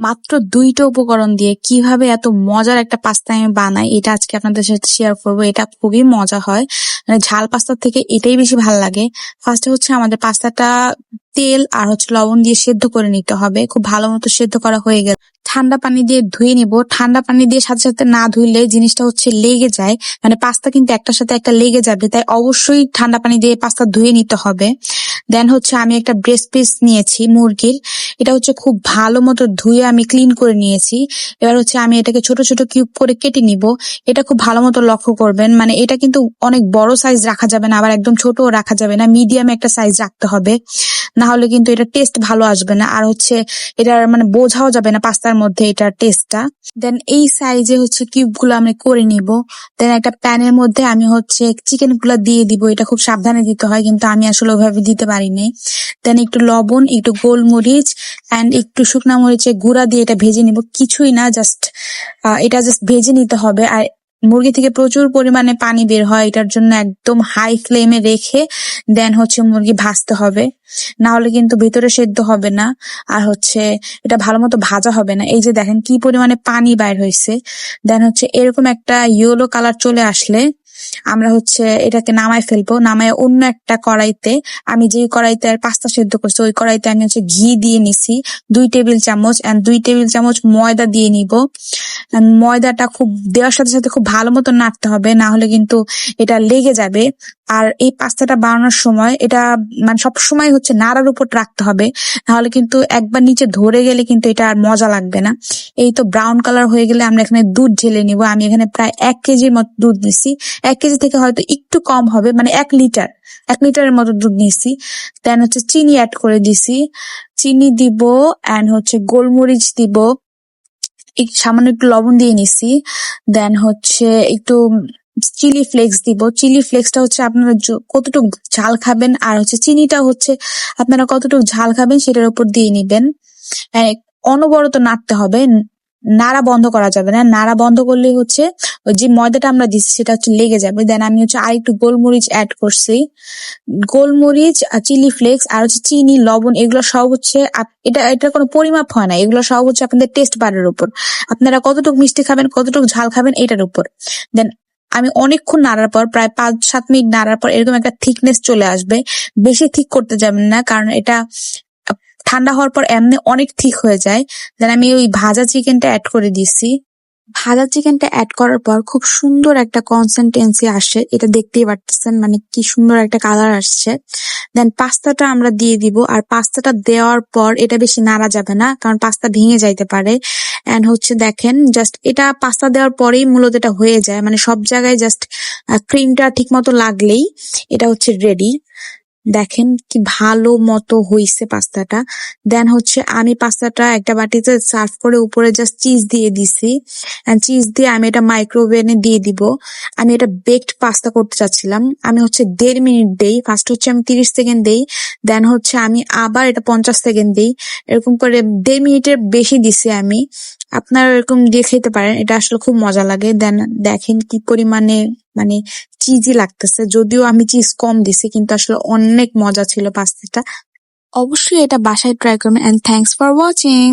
মাত্র দুইটা উপকরণ দিয়ে কীভাবে এত মজার একটা পাস্তা আমি বানাই, এটা আজকে আপনাদের সাথে শেয়ার করব। এটা খুবই মজা হয়। মানে ঝাল পাস্তার থেকে এটাই বেশি ভালো লাগে। ফার্স্টে হচ্ছে আমাদের পাস্তাটা তেল আর হচ্ছে লবণ দিয়ে সেদ্ধ করে নিতে হবে। খুব ভালো মতো সেদ্ধ করা হয়ে গেলে। ঠান্ডা পানি দিয়ে ধুয়ে নিব। ঠান্ডা পানি দিয়ে সাথে সাথে না ধুইলে জিনিসটা হচ্ছে লেগে যায়। মানে পাস্তা কিন্তু একটার সাথে একটা লেগে যাবে, তাই অবশ্যই ঠান্ডা পানি দিয়ে পাস্তা ধুয়ে নিতে হবে। দেন হচ্ছে আমি একটা ব্রেস্ট পিস নিয়েছি মুরগির। এটা হচ্ছে খুব ভালো মতো ধুয়ে আমি ক্লিন করে নিয়েছি। এবার হচ্ছে আমি এটাকে ছোট ছোট কিউব করে কেটে নিব। এটা খুব ভালো মতো লক্ষ্য করবেন। মানে এটা কিন্তু অনেক বড় সাইজ রাখা যাবে না, আবার একদম ছোটও রাখা যাবে না। মিডিয়াম একটা সাইজ রাখতে হবে। না হলে কিন্তু এটা টেস্ট ভালো আসবে না। আর হচ্ছে এটার মানে বোঝাও যাবে না পাস্তার মধ্যে এটার টেস্টটা দেন এই সাইজে হচ্ছে কিউবগুলো আমি করে নিব। দেন একটা প্যানের মধ্যে আমি হচ্ছে চিকেনগুলো দিয়ে দিব। এটা খুব সাবধানে দিতে হয়, কিন্তু আমি আসলে ওভাবে দিতে পারিনি। দেন একটু লবণ, একটু গোলমরিচ অ্যান্ড একটু শুকনা মরিচের গুঁড়া দিয়ে এটা ভেজে নিব। কিছুই না জাস্ট এটা জাস্ট ভেজে নিতে হবে। আর মুরগি থেকে প্রচুর পরিমাণে পানি বের হয়, এটার জন্য একদম হাই ফ্লেমে রেখে দেন হচ্ছে মুরগি ভাজতে হবে। না হলে কিন্তু ভেতরে সেদ্ধ হবে না। আর হচ্ছে এটা ভালো মতো ভাজা হবে না। এই যে দেখেন কি পরিমাণে পানি বাইর হয়েছে। দেন হচ্ছে এরকম একটা ইয়েলো কালার চলে আসলে আমরা হচ্ছে এটাকে নামায় ফেলব, নামায় অন্য একটা কড়াইতে, আমি যে কড়াইতে আর পাস্তা সেদ্ধ করছি, ওই কড়াইতে আমি হচ্ছে ঘি দিয়ে নিছি, দুই টেবিল চামচ এন্ড দুই টেবিল চামচ ময়দা দিয়ে নিব। ময়দাটা খুব, দেওয়ার সাথে সাথে খুব ভালো মতো নাড়তে হবে, না হলে কিন্তু এটা লেগে যাবে। আর এই পাস্তাটা বানানোর সময় এটা মানে সব সময় হচ্ছে নাড়ার উপর রাখতে হবে নাহলে কিন্তু একবার নিচে ধরে গেলে কিন্তু এটা আর মজা লাগবে না। এই তো ব্রাউন কালার হয়ে গেলে আমরা এখানে দুধ ঢেলে নিব। আমি এখানে প্রায় এক কেজির মতো দুধ নিছি। এক কেজি থেকে হয়তো একটু কম হবে মানে এক লিটার, এক লিটারের মতো দুধ নিছি। দেন হচ্ছে চিনি অ্যাড করে দিছি। চিনি দিব অ্যান্ড হচ্ছে গোলমরিচ দিব। সামান্য একটু লবণ দিয়ে নিছি। দেন হচ্ছে একটু চিলি ফ্লেক্স দিব। চিলি ফ্লেক্সটা হচ্ছে আপনারা কতটুকু ঝাল খাবেন আর হচ্ছে চিনিটা হচ্ছে আপনারা কতটুকু ঝাল খাবেন সেটার উপর দিয়ে নিবেন। অনবরত নাড়তে হবে। নাড়া বন্ধ করা যাবে না। নাড়া বন্ধ করলে হচ্ছে ওই যে ময়দাটা আমরা দিচ্ছি সেটা হচ্ছে লেগে যাবে। দেন আমি হচ্ছে আর একটু গোলমরিচ অ্যাড করছি। গোলমরিচ চিলি ফ্লেক্স আর হচ্ছে চিনি, লবণ এগুলো সব হচ্ছে এটা এটা কোনো পরিমাপ হয় না। এগুলো সব হচ্ছে আপনাদের টেস্ট বারের উপর। আপনারা কতটুকু মিষ্টি খাবেন, কতটুকু ঝাল খাবেন এটার উপর। দেন আমি অনেকক্ষণ নাড়ার পর, প্রায় পাঁচ, সাত মিনিট নাড়ার পর এরকম একটা থিকনেস চলে আসবে। বেশি থিক করতে যাবেন না, কারণ এটা ঠান্ডা হওয়ার পর এমনি অনেক ঠিক হয়ে যায়। দেন আমি ওই ভাজা চিকেনটা অ্যাড করে দিছি। ভাজা চিকেনটা অ্যাড করার পর খুব সুন্দর একটা কনসিস্টেন্সি আসে এটা দেখতেই পারতেছেন মানে কি সুন্দর একটা কালার আসছে। দেন পাস্তাটা আমরা দিয়ে দিব। আর পাস্তাটা দেওয়ার পর এটা বেশি নাড়া যাবে না, কারণ পাস্তা ভেঙে যাইতে পারে। অ্যান্ড হচ্ছে দেখেন জাস্ট এটা পাস্তা দেওয়ার পরেই মূলত এটা হয়ে যায়। মানে সব জায়গায় জাস্ট ক্রিমটা ঠিক মতো লাগলেই এটা হচ্ছে রেডি দেখেন কি ভালো মতো হইছে পাস্তাটা। দেন হচ্ছে আমি পাস্তাটা একটা বাটিতে সার্ভ করে উপরে জাস্ট চিজ দিয়ে দিছি। চিজ দিয়ে আমি এটা মাইক্রোওভেনে দিয়ে দিব। আমি এটা বেকড পাস্তা করতে চাচ্ছিলাম। আমি হচ্ছে দেড় মিনিট দেই। ফার্স্ট হচ্ছে আমি তিরিশ সেকেন্ড দেই। দেন হচ্ছে আমি আবার এটা পঞ্চাশ সেকেন্ড দিই। এরকম করে দেড় মিনিটের বেশি দিছি আমি। আপনারা এরকম দিয়ে খেতে পারেন। এটা আসলে খুব মজা লাগে। দেন দেখেন কি পরিমাণে মানে চিজি লাগতেছে, যদিও আমি চিজ কম দিছি, কিন্তু আসলে অনেক মজা ছিল পাস্তাটা অবশ্যই এটা বাসায় ট্রাই করবেন এন্ড থ্যাংকস ফর ওয়াচিং